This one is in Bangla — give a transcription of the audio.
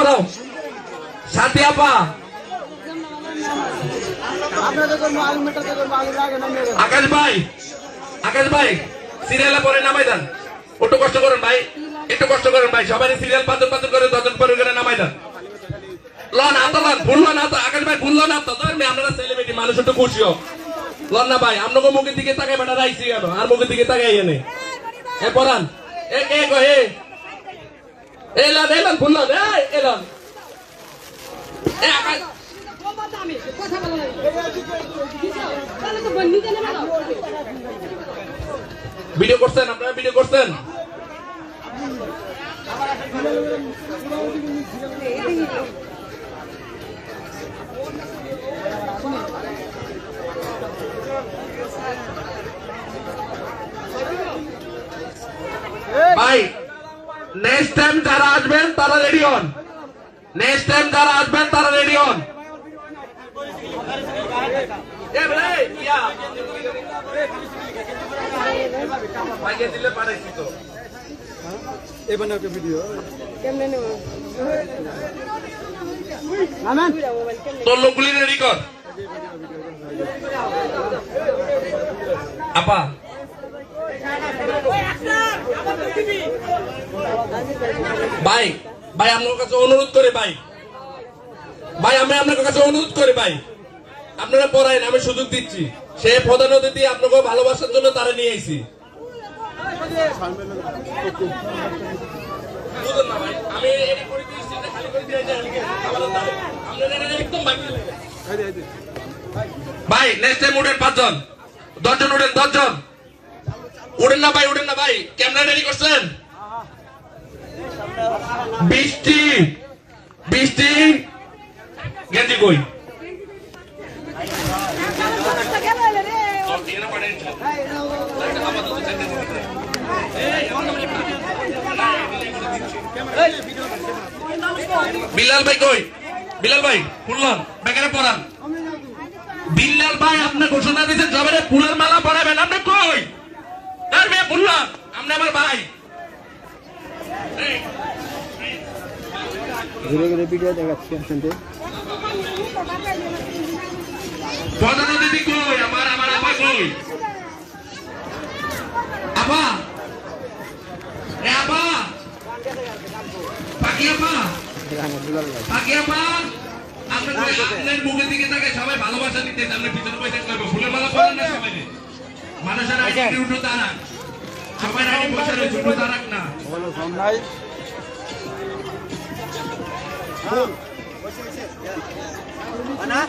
পড়াও সাথী আপা। আকাশ ভাই আকাশ ভাই সিরিয়ালে পরে নামাই দেন একটু কষ্ট করেন ভাই, একটু কষ্ট করেন ভাই সবাই সিরিয়াল পাতন পাতন করে দজন পরে করে নামাই দেন লন আতো লন ভুলল না তো, আকাশ ভাই ভুলল না তো ধরেন আপনারা সেলিব্রিটি মানুষ একটু খুশি হোক লন না ভাই, আপনাকে মুখের দিকে তাকাই বেটা রাইছি কেন? আর মুখের দিকে তাকাই এনে। এ এ কে এলন এলন ভুলল এই এলন এ আকাশ। কথা বলো না। তাহলে তো বন্ধু জানে না ভিডিও করছেন আপনারা ভিডিও করছেন? ভাই নেক্সট টাইম যারা আসবেন তারা রেডি হন। নেক্সট টাইম যারা আসবেন তারা রেডি হন। তোর লোকগুলি রেডি কর। আপা ভাই ভাই, আপনার কাছে অনুরোধ করে ভাই। ভাই, আমি আপনার কাছে অনুরোধ করে ভাই। আপনারা পড়াইন, আমি সুযোগ দিচ্ছি। সে প্রধান অতিথি আপনাকে ভালোবাসার জন্য তারা নিয়ে আইছি। ভাই নেক্সট টাইম উঠেন পাঁচজন। দশজন উঠেন, দশজন। উঠেন না ভাই উঠেন না ভাই। ক্যামেরা রেডি করছেন? বৃষ্টি বৃষ্টি। গেঞ্জি কই? বিলাল ভাই কই? বিলাল ভাই শুনলাম বেকারে পড়ান বিল্লাল ভাই আপনি ঘোষণা দিয়েছেন সবাই ফুলের মালা পরাবেন আপনি কই তার মেয়ে বললাম আপনি আমার ভাই এই, ঘুরে ঘুরে ভিডিও দেখাচ্ছি আসেন প্রধান কই? আমার আমার আপা কই? আপা? এ আপা? পাকি আপা? পাকি আপা? আপনার আপনার মুখের দিকে তাকে সবাই ভালোবাসা দিতে আপনি পিছনে পয়সা করব ফুলের মালা পরেন না সবাই। মানুষের আইডি উঠো তারাক সবাই পয়সা উঠো তারাক না। ভাই। Ya. Mana?